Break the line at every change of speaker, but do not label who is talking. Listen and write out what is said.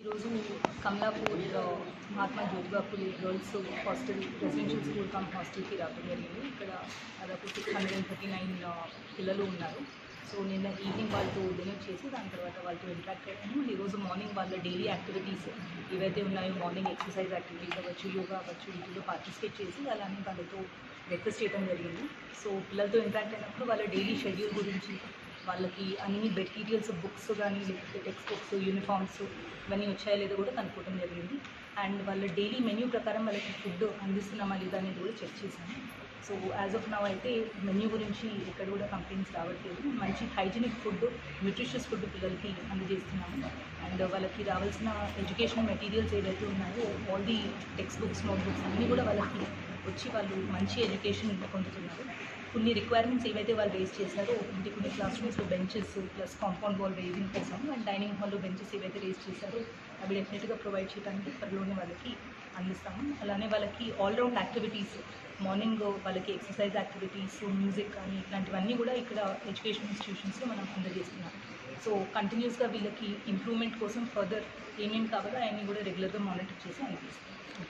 ఈరోజు Kamalapur Mahatma Jyotiba Phule girls hostel residential school cum హాస్టల్కి రావడం జరిగింది. ఇక్కడ దాదాపు six hundred and thirty nine పిల్లలు ఉన్నారు. సో నిన్న ఈవినింగ్ వాళ్ళతో డిన్నర్ చేసి దాని తర్వాత వాళ్ళతో ఇంట్రాక్ట్ అయ్యాను. ఈరోజు మార్నింగ్ వాళ్ళ డైలీ యాక్టివిటీస్ ఏవైతే ఉన్నాయో మార్నింగ్ ఎక్సర్సైజ్ యాక్టివిటీస్ అవ్వచ్చు యోగా అవ్వచ్చు వీటిలో పార్టిసిపేట్ చేసి అలానే వాళ్ళతో బ్రేక్ఫాస్ట్ చేయడం జరిగింది. సో పిల్లలతో ఇంట్రాక్ట్ అయినప్పుడు వాళ్ళ డైలీ షెడ్యూల్ గురించి వాళ్ళకి అన్ని మెటీరియల్స్ బుక్స్ కానీ లేకపోతే టెక్స్ట్ బుక్స్ యూనిఫామ్స్ ఇవన్నీ వచ్చాయో లేదో కూడా కనుక్కోవడం జరిగింది. అండ్ వాళ్ళ డైలీ మెన్యూ ప్రకారం వాళ్ళకి ఫుడ్ అందిస్తున్నామా లేదా అనేది కూడా చెక్ చేశాను. సో యాజ్ ఆఫ్ నౌ అయితే మెన్యూ గురించి ఎక్కడ కూడా కంప్లైంట్స్ రావట్లేదు. మంచి హైజీనిక్ ఫుడ్ న్యూట్రిషియస్ ఫుడ్ పిల్లలకి అందజేస్తున్నాము. అండ్ వాళ్ళకి రావాల్సిన ఎడ్యుకేషన్ మెటీరియల్స్ ఏదైతే ఉన్నాయో all the textbooks notebooks అన్నీ కూడా వాళ్ళకి వచ్చి వాళ్ళు మంచి ఎడ్యుకేషన్ పొందుతున్నారు కొన్ని రిక్వైర్మెంట్స్ ఏవైతే వాళ్ళు రేస్ చేశారో ఇంటి కొన్ని class రూమ్స్లో benches plus compound wall raising కోసం అండ్ డైనింగ్ హాల్లో బెంచెస్ ఏవైతే రేస్ చేశారో అవి డెఫినెట్గా ప్రొవైడ్ చేయడానికి త్వరలోనే వాళ్ళకి అందిస్తాము. అలానే వాళ్ళకి ఆల్రౌండ్ యాక్టివిటీస్ మార్నింగ్ వాళ్ళకి ఎక్సర్సైజ్ యాక్టివిటీస్ మ్యూజిక్ కానీ ఇట్లాంటివన్నీ కూడా ఇక్కడ ఎడ్యుకేషన్ ఇన్స్టిట్యూషన్స్లో మనం అందజేస్తున్నాం సో కంటిన్యూస్గా వీళ్ళకి ఇంప్రూవ్మెంట్ కోసం ఫర్దర్ ఏమేమి కావాలో అవన్నీ కూడా రెగ్యులర్గా మానిటర్ చేసి అందిస్తాం